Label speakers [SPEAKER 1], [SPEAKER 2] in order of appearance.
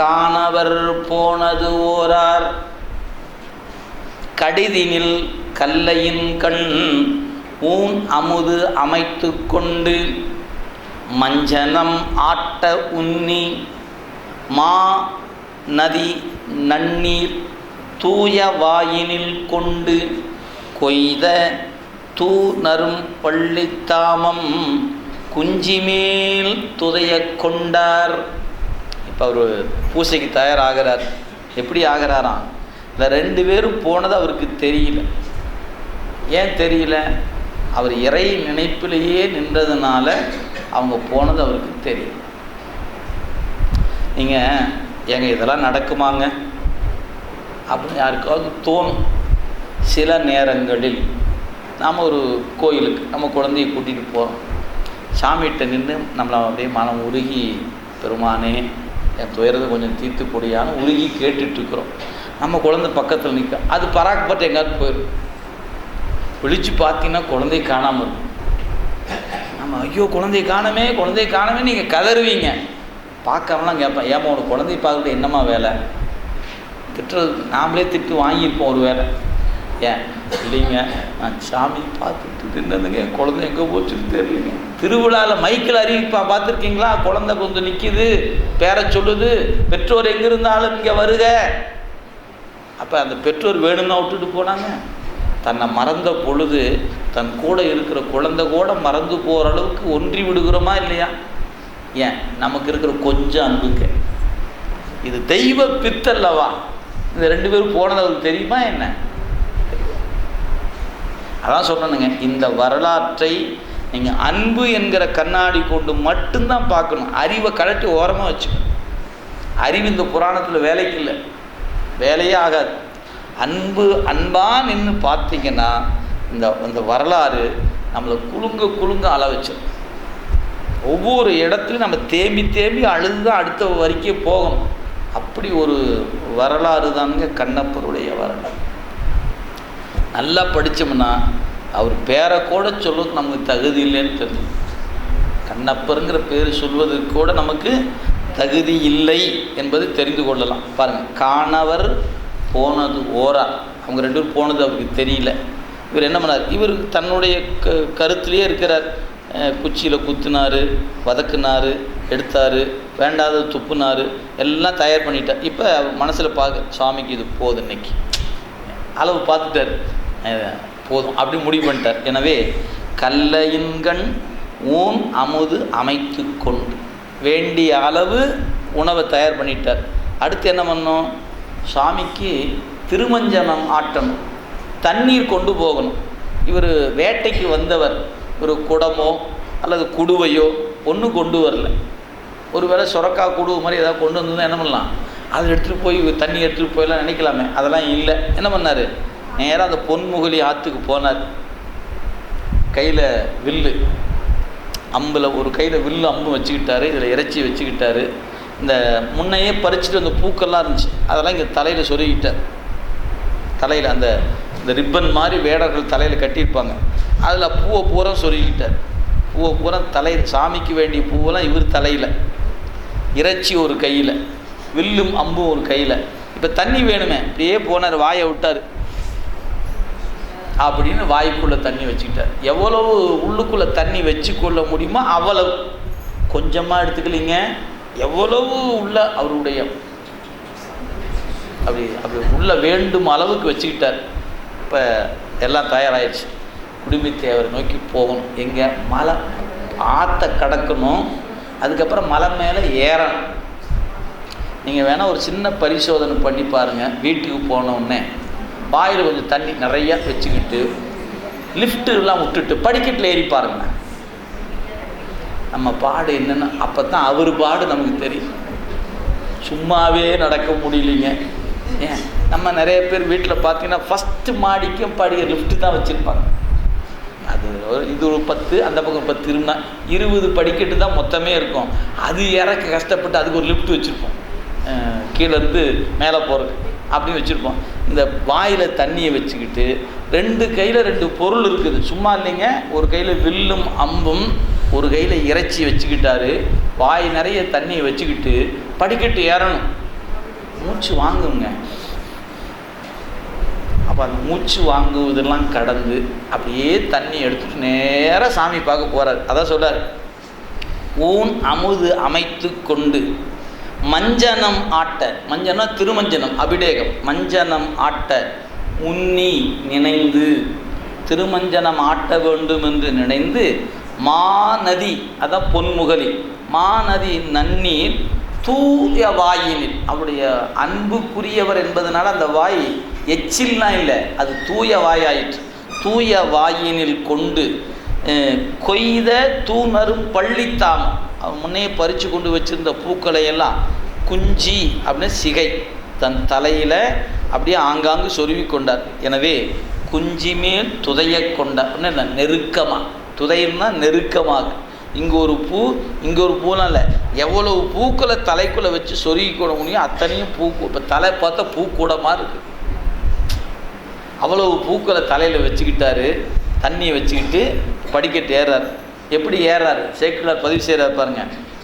[SPEAKER 1] காணவர் போனது ஓரார். கடிதினில் கல்லையின் கண் ஊன் அமுது அமைத்து கொண்டு மஞ்சனம் ஆட்ட உன்னி மா நதி நன்னீர் தூய வாயினில் கொண்டு கொய்த தூ நரும் பள்ளித்தாமம் குஞ்சிமேல் துதைய கொண்டார். இப்போ அவர் பூசைக்கு தயாராகிறார். எப்படி ஆகிறாராம்? இந்த ரெண்டு பேரும் போனது அவருக்கு தெரியல. ஏன் தெரியல? அவர் இறை நினைப்பிலேயே நின்றதுனால அவங்க போனது அவருக்கு தெரியல. நீங்கள் எங்கள் இதெல்லாம் நடக்குமாங்க? அப்படின்னு யாருக்காவது தோணும். சில நேரங்களில் நாம் ஒரு கோயிலுக்கு நம்ம குழந்தைய கூட்டிகிட்டு போகிறோம் சாமிகிட்ட நின்று நம்மளை அப்படியே மனம் உருகி பெருமானே என் துயரத்தை கொஞ்சம் தீர்த்து கொடியான்னு உருகி கேட்டுட்ருக்குறோம். நம்ம குழந்தை பக்கத்தில் நிற்கும் அது பராக்பட்டு எங்காவது போயிடும். விழிச்சு பார்த்தீங்கன்னா குழந்தைய காணாமல் இருக்கும். நம்ம ஐயோ குழந்தைய காணமே குழந்தைய காணமே நீங்கள் கதறுவீங்க. பார்க்கறலாம் கேட்பேன் ஏமா உனக்கு குழந்தைய பார்க்கறது என்னம்மா வேலை? திட்டுறது நாமளே திட்டு வாங்கியிருப்போம் ஒரு வேலை ஏன்? இல்லைங்க நான் சாமி பார்த்துட்டு நின்னதுங்க என் குழந்தை எங்கே போச்சுன்னு தெரியலைங்க. திருவிழாவில் மைக்கில் அறிவிப்பா பார்த்துருக்கீங்களா? குழந்தை கொஞ்சம் நிற்கிது பேரை சொல்லுது பெற்றோர் எங்கே இருந்தாலும் இங்கே வருக. அப்போ அந்த பெற்றோர் வேணும்னா விட்டுட்டு போனாங்க. தன்னை மறந்த பொழுது தன் கூட இருக்கிற குழந்தை கூட மறந்து போகிற அளவுக்கு ஒன்றி விடுகிறோமா இல்லையா? ஏன்? நமக்கு இருக்கிற கொஞ்சம் அன்புக்கு. இது தெய்வ பித்தல்லவா இந்த ரெண்டு பேரும் போனது அவருக்கு தெரியுமா என்ன? அதான் சொன்னனுங்க இந்த வரலாற்றை நீங்கள் அன்பு என்கிற கண்ணாடி கொண்டு மட்டும்தான் பார்க்கணும். அறிவை கழட்டி ஓரமாக வச்சுக்கணும். அறிவு இந்த புராணத்தில் வேலைக்கு இல்லை. வேலையே ஆகாது. அன்பு அன்பாக நின்று பார்த்தீங்கன்னா இந்த இந்த வரலாறு நம்மளை குலுங்க குலுங்க அள வச்சிடும் ஒவ்வொரு இடத்துலையும் நம்ம தேம்பி தேம்பி அழுது தான் அடுத்த வரைக்கே போகணும். அப்படி ஒரு வரலாறு தானுங்க கண்ணப்பர் நல்லா படித்தோம்னா அவர் பேரை கூட சொல்லுவது நமக்கு தகுதி இல்லைன்னு தெரியும் கண்ணப்பருங்கிற பேர் சொல்வதற்கு கூட நமக்கு தகுதி இல்லை என்பதை தெரிந்து கொள்ளலாம். பாருங்கள் காணவர் போனது ஓரா. அவங்க ரெண்டு பேரும் போனது அவருக்கு தெரியல. இவர் என்ன பண்ணார்? இவர் தன்னுடைய க கருத்துலேயே இருக்கிறார். குச்சியில் குத்துனார் வதக்குனார் எடுத்தார் வேண்டாத துப்புனார் எல்லாம் தயார் பண்ணிட்டார். இப்போ மனசில் பார்க்க சுவாமிக்கு இது போகுது இன்னைக்கு. அளவு பார்த்துட்டார். போதும். அப்படி முடிவு பண்ணிட்டார். எனவே கல்லையின்கண் ஊன் அமுது அமைத்து கொண்டு வேண்டிய அளவு உணவை தயார் பண்ணிட்டார். அடுத்து என்ன பண்ணோம் சாமிக்கு திருமஞ்சனம் ஆட்டணும். தண்ணீர் கொண்டு போகணும். இவர் வேட்டைக்கு வந்தவர். ஒரு குடமோ அல்லது குடுவையோ ஒன்றும் கொண்டு வரல. ஒருவேளை சுரக்கா குடுவை மாதிரி ஏதாவது கொண்டு வந்ததுன்னா என்ன பண்ணலாம்? அதை எடுத்துகிட்டு போய் தண்ணி எடுத்துகிட்டு போயெல்லாம் நினைக்கலாமே. அதெல்லாம் இல்லை. என்ன பண்ணார்? நேராக அந்த பொன்முகலி ஆற்றுக்கு போனார். கையில் வில்லு. அம்பில் ஒரு கையில் வில்லு அம்பு வச்சுக்கிட்டாரு இதில் இறைச்சி வச்சுக்கிட்டாரு. இந்த முன்னையே பறிச்சுட்டு அந்த பூக்கள்லாம் இருந்துச்சு. அதெல்லாம் இங்கே தலையில் சொருகிட்டார். தலையில் அந்த இந்த ரிப்பன் மாதிரி வேடர்கள் தலையில் கட்டியிருப்பாங்க. அதில் பூவை பூரா சொருகிட்டார் பூவை பூரா தலையில் சாமிக்கு வேண்டிய பூவெல்லாம் இவர் தலையில். இறைச்சி ஒரு கையில் வில்லும் அம்பும் ஒரு கையில். இப்போ தண்ணி வேணுமே. இப்படியே போனார் வாயை விட்டார். அப்படின்னு வாய்க்குள்ளே தண்ணி வச்சுக்கிட்டார். எவ்வளவு உள்ளுக்குள்ளே தண்ணி வச்சுக்கொள்ள முடியுமோ அவ்வளவு. கொஞ்சமாக எடுத்துக்கலிங்க. எவ்வளவு உள்ள அவருடைய அப்படி அப்படி உள்ள வேண்டும் அளவுக்கு வச்சுக்கிட்டார். இப்போ எல்லாம் தயாராகிடுச்சு குடும்பத்தேவரை நோக்கி போகணும். எங்கே? மலை ஆற்ற கடக்கணும். அதுக்கப்புறம் மலை மேலே ஏறணும். நீங்கள் வேணால் ஒரு சின்ன பரிசோதனை பண்ணி பாருங்கள் வீட்டுக்கு போனோடனே வாயில் கொஞ்சம் தண்ணி நிறைய வச்சுக்கிட்டு லிஃப்ட்டுலாம் விட்டுட்டு படிக்கட்டில் ஏறி பாருங்க. நம்ம பாடு என்னென்னு அப்போ தான் அவர் பாடு நமக்கு தெரியும். சும்மாவே நடக்க முடியலைங்க. ஏன்? நம்ம நிறைய பேர் வீட்டில் பார்த்தீங்கன்னா ஃபஸ்ட்டு மாடிக்கும் படிக்க லிஃப்ட்டு தான் வச்சுருப்பாங்க. அது ஒரு இது ஒரு பத்து அந்த பக்கம் பத்து இருந்தால் இருபது படிக்கட்டு தான் மொத்தமே இருக்கும். அது இறக்க கஷ்டப்பட்டு அதுக்கு ஒரு லிஃப்ட் வச்சுருப்போம். கீழேருந்து மேலே போகிறதுக்கு அப்படின்னு வச்சுருப்போம். இந்த வாயில் தண்ணியை வச்சுக்கிட்டு ரெண்டு கையில் ரெண்டு பொருள் இருக்குது. சும்மா இல்லைங்க. ஒரு கையில் வில்லும் அம்பும் ஒரு கையில் இறைச்சி வச்சுக்கிட்டாரு. வாய் நிறைய தண்ணியை வச்சுக்கிட்டு படிக்கட்டு ஏறணும். மூச்சு வாங்குங்க. அப்போ அந்த மூச்சு வாங்குவதெல்லாம் கடந்து அப்படியே தண்ணி எடுத்துட்டு நேராக சாமி பார்க்க போகிறார் அதான் சொல்கிறார் ஊன் அமுது அமைத்து கொண்டு. மஞ்சனம் ஆட்ட. மஞ்சனம் திருமஞ்சனம் அபிடேகம். மஞ்சனம் ஆட்ட. உன்னி நினைந்து. திருமஞ்சனம் ஆட்ட வேண்டும் என்று நினைந்து மாநதி அதான் பொன்முகலி. மாநதி நன்னீர் தூய வாயினில். அவருடைய அன்புக்குரியவர் என்பதனால அந்த வாய் எச்சில்லாம் இல்லை அது தூய வாயாயிற்று. தூய வாயினில் கொண்டு கொய்த தூணரும் பள்ளித்தாமம் முன்னே பறித்து கொண்டு வச்சுருந்த பூக்களை எல்லாம் குஞ்சி அப்படின்னு சிகை. தன் தலையில் அப்படியே ஆங்காங்கு சொருவி கொண்டார். எனவே குஞ்சி மேல் துதைய கொண்டார் என்ன? நெருக்கமாக துதையம்னா நெருக்கமாக. இங்கே ஒரு பூ இங்கே ஒரு பூலாம் இல்லை. எவ்வளவு பூக்களை தலைக்குள்ளே வச்சு சொருகி கூட முடியும் அத்தனையும் பூ இப்போ தலை பார்த்தா பூக்கூடமாக இருக்குது அவ்வளவு பூக்களை தலையில் வச்சுக்கிட்டாரு. தண்ணியை வச்சுக்கிட்டு படிக்கட்டு ஏறார். எப்படி ஏறாரு? சேக்குலார் பதிவு செய்கிறார் பாருங்க.